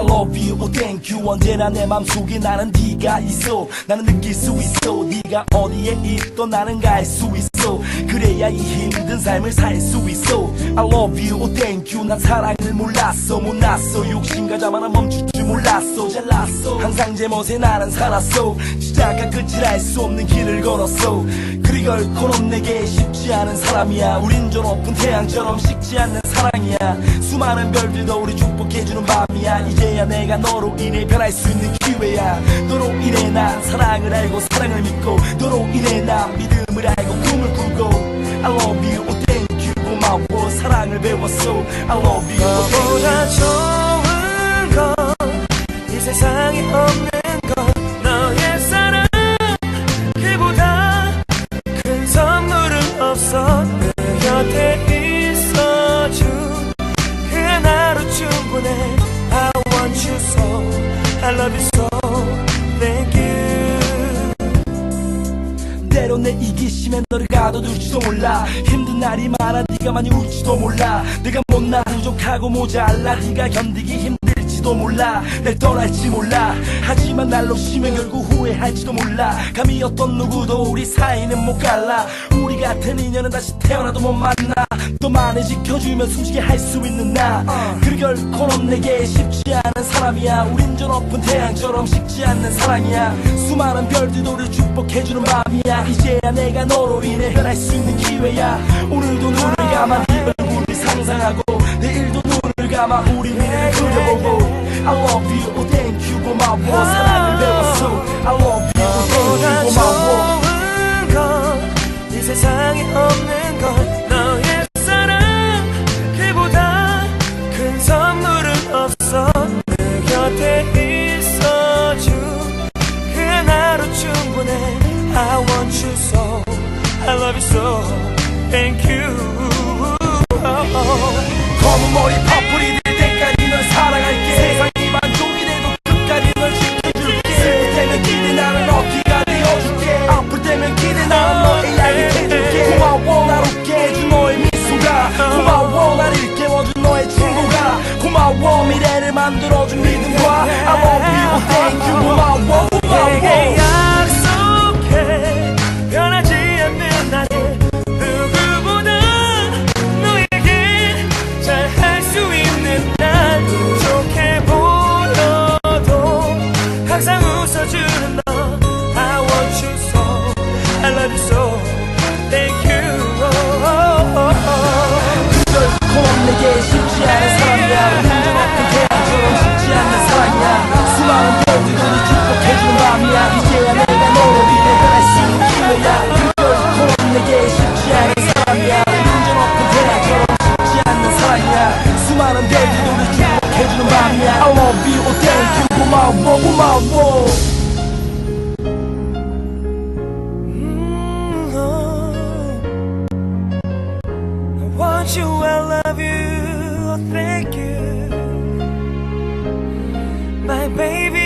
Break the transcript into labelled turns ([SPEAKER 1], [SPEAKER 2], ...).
[SPEAKER 1] love you, oh thank you. 언제나 내 맘속에 나는 네가 있어. 나는 느낄 수 있어. 네가 어디에 있던 나는 갈 수 있어 그래야 이 힘든 삶을 살 수 있어. I love you, oh thank you. 난 사랑을 몰랐어. 못났어. 욕심과 자만은 멈출 줄 몰랐어. 잘났어. 항상 제 멋에 나는 살았어. 시작과 끝을 알 수 없는 길을 걸었어. 그리 결코는 내게 쉽지 않은 사람이야. 우린 저 높은 태양처럼 식지 않는 사랑이야. 수많은 별들도 우리 축복해주는 밤이야. 이제야 내가 너로 인해 변할 수 있는 기회야. 너로 인해 난 사랑을 알고 사랑을 믿고 너로 인해 난 믿음을 알고 꿈을 꾸고 I love you, oh thank you 고마워 사랑을 배웠어 I love you, oh thank you
[SPEAKER 2] 좋은 건 이 세상에 없는 건 너의 사 내
[SPEAKER 1] 이기심에 너를 가둬둘지도 몰라. 힘든 날이 많아 네가 많이 울지도 몰라. 내가 못나 부족하고 모자라. 네가 견디기 힘들 지도 몰라. 날 떠날지 몰라. 하지만 날 놓치면 결국 후회할지도 몰라. 감히 어떤 누구도 우리 사이는 못 갈라. 우리 같은 인연은 다시 태어나도 못 만나. 또 많이 지켜주면 숨쉬게 할 수 있는 나. 그 결코는 내게 쉽지 않은 사람이야. 우린 저 높은 태양처럼 식지 않는 사랑이야. 수많은 별들도 우리 축복해주는 밤이야. 이제야 내가 너로 인해 변할 수 있는 기회야. 오늘도 눈을 감아 네 얼굴을 상상하고 내일도 눈을 감아 우리 미래를 그려보고 I love you, oh thank you 고마워 사랑을 배웠어 I love you, oh thank you
[SPEAKER 2] 너보다
[SPEAKER 1] 고마워
[SPEAKER 2] 좋은 건이 세상에 없는 건 너의 사랑 그보다 큰 선물은 없어 내 곁에 있어준 그 하나로 충분해 I want you so I love you so thank you
[SPEAKER 1] 검은 머리 만들어준 믿음과 I love you, thank you 고마워
[SPEAKER 2] 내게
[SPEAKER 1] 고마워.
[SPEAKER 2] 약속해. 변하지 않는 나를 누구보다 너에게 잘 할 수 있는 날 좋게 보여도 항상 웃어주는 너. I want you so. I love you so
[SPEAKER 1] 밤이야 I love you, oh thank you 고마워 고마워
[SPEAKER 2] I want you, I love you, oh, thank you. My baby,